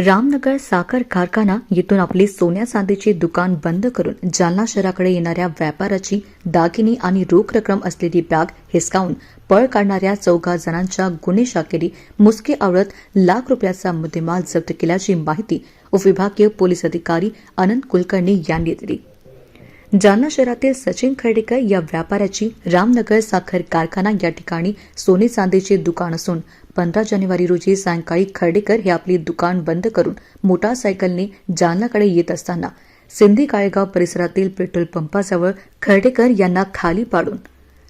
रामनगर साखर कारखाना येथून आपली सोन्या चांदीची दुकान बंद करून जालना शहराकडे येणाऱ्या व्यापाराची दागिनी आणि रोख रक्कम असलेली बॅग हिसकावून पळ काढणाऱ्या चौघा जणांच्या गुन्हे शाखेने मुसके आवळत लाख रुपयाचा मुद्देमाल जप्त केल्याची माहिती उपविभागीय पोलीस अधिकारी अनंत कुलकर्णी यांनी दिली. जालना शहरातील सचिन खर्डेकर या व्यापाऱ्याची रामनगर साखर कारखाना या ठिकाणी सोने चांदीचे दुकान असून पंधरा जानेवारी रोजी सायंकाळी खर्डेकर हे आपली दुकान बंद करून मोटारसायकलने जालनाकडे येत असताना सिंधी काळेगाव परिसरातील पेट्रोल पंपाजवळ खर्डेकर यांना खाली पाडून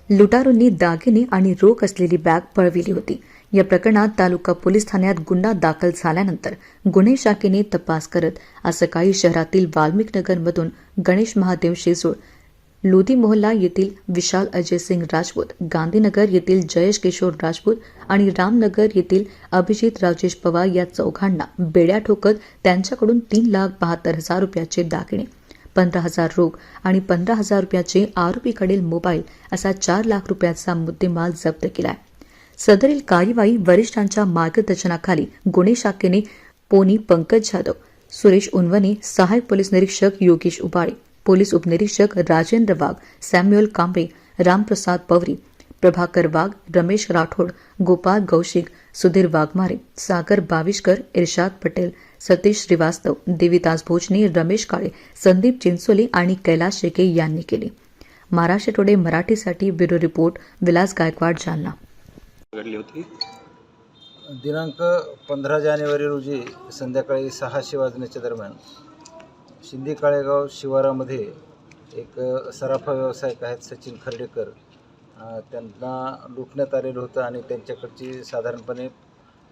लुटारूंनी दागिने आणि रोख असलेली बॅग पळविली होती. या प्रकरणात तालुका पोलीस ठाण्यात गुन्हा दाखल झाल्यानंतर गुन्हे शाखेने तपास करत आज सकाळी शहरातील वाल्मिकनगरमधून गणेश महादेव शेजूळ लोधी मोहल्ला येथील विशाल अजय सिंग राजपूत गांधीनगर येथील जयेश किशोर राजपूत आणि रामनगर येथील अभिजित राजेश पवार या चौघांना बेड्या ठोकत त्यांच्याकडून तीन लाख बहात्तर हजार रुपयाचे दागिने पंधरा हजार रोख आणि पंधरा हजार रुपयाचे आरोपीकडील मोबाईल असा चार लाख रुपयाचा मुद्देमाल जप्त केला आहे सदरील कार्यवाही वरिष्ठांच्या मार्गदर्शनाखाली गुन्हे शाखेने पोनी पंकज जाधव सुरेश उनवने सहाय्यक पोलीस निरीक्षक योगेश उबाळे पोलीस उपनिरीक्षक राजेंद्र वाघ सॅम्युअल कांबळे रामप्रसाद पवरी प्रभाकर वाघ रमेश राठोड गोपाळ गौशिक सुधीर वाघमारे सागर बाविष्कर इर्शाद पटेल सतीश श्रीवास्तव देविदास भोजने रमेश काळे संदीप चिंचोले आणि कैलास शेके यांनी केली. महाराष्ट्र टुडे मराठीसाठी ब्युरो रिपोर्ट विलास गायकवाड जालना. घडली होती? दिनांक पंधरा जानेवारी रोजी संध्याकाळी सहाशे वाजण्याच्या दरम्यान शिंदे काळेगाव शिवारामध्ये एक सराफा व्यावसायिक आहेत सचिन खर्डेकर. त्यांना लुटण्यात आलेलं होतं आणि त्यांच्याकडची साधारणपणे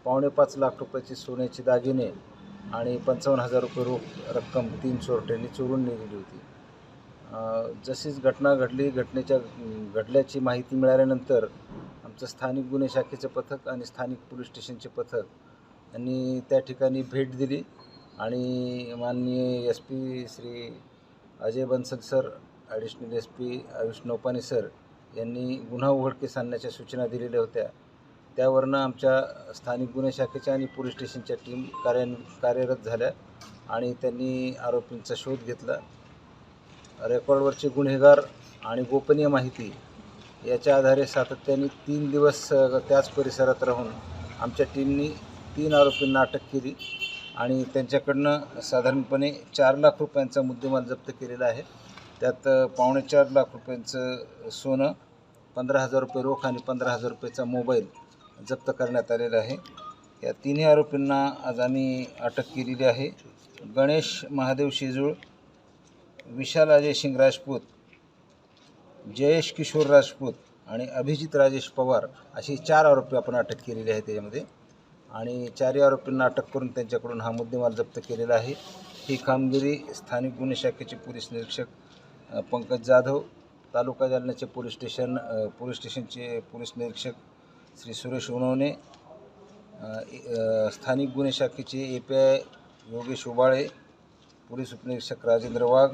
पावणे पाच लाख रुपयाची सोन्याची दागिने आणि पंचावन्न हजार रुपये रोख रक्कम तीन चोरट्यांनी चोरून नेलेली होती. जशीच घटना घडली घटनेच्या घडल्याची माहिती मिळाल्यानंतर आमचं स्थानिक गुन्हे शाखेचं पथक आणि स्थानिक पोलीस स्टेशनचे पथक यांनी त्या ठिकाणी भेट दिली. आणि माननीय S P Shri Ajay Bansal sir additional S P Ayush Naupane sir यांनी गुन्हा उघडकीस आणण्याच्या सूचना दिलेल्या होत्या. त्यावरनं आमच्या स्थानिक गुन्हे शाखेच्या आणि पोलीस स्टेशनच्या टीम कार्यान कार्यरत झाल्या आणि त्यांनी आरोपींचा शोध घेतला. रेकॉर्डवरचे गुन्हेगार आणि गोपनीय माहिती याच्या आधारे सातत्याने तीन दिवस त्याच परिसरात राहून आमच्या टीमनी तीन आरोपींना अटक केली आणि त्यांच्याकडनं साधारणपणे चार लाख रुपयांचा मुद्देमाल जप्त केलेला आहे. त्यात पावणेचार पावणे चार लाख रुपयांचं सोनं पंधरा हजार रुपये रोख आणि पंधरा हजार रुपयाचा मोबाईल जप्त करण्यात आलेला आहे. या तिन्ही आरोपींना आज आम्ही अटक केलेली आहे. गणेश महादेव शेजूळ विशाल अजय सिंग राजपूत जयेश किशोर राजपूत आणि अभिजित राजेश पवार अशी चार आरोपी आपण अटक केलेली आहे त्याच्यामध्ये. आणि चारही आरोपींना अटक करून त्यांच्याकडून हा मुद्देमाल जप्त केलेला आहे. ही कामगिरी स्थानिक गुन्हे शाखेचे पोलीस निरीक्षक पंकज जाधव तालुका जालन्याचे पोलीस स्टेशन पोलीस स्टेशनचे पोलीस निरीक्षक श्री सुरेश उनवणे स्थानिक गुन्हे शाखेचे A P I Yogesh Ubale police उपनिरीक्षक राजेंद्र वाघ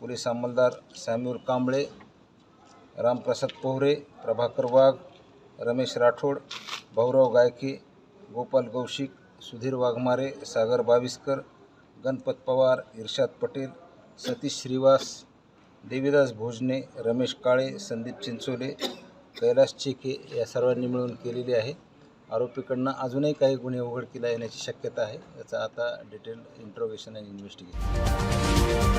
पोलीस अंमलदार सॅम्युअल कांबळे रामप्रसाद पोहरे प्रभाकर वाघ रमेश राठोड भाऊराव गायके गोपाल कौशिक सुधीर वाघमारे सागर बाविस्कर गणपत पवार इर्शाद पटेल सतीश श्रीवास देवीदास भोजने रमेश काळे संदीप चिंचोले कैलास चेके या सर्वांनी मिळून केलेली आहे. आरोपीकडनं अजूनही काही गुन्हे उघडकीला येण्याची शक्यता आहे याचा आता डिटेल इंट्रोगेशन आणि इन्व्हेस्टिगेशन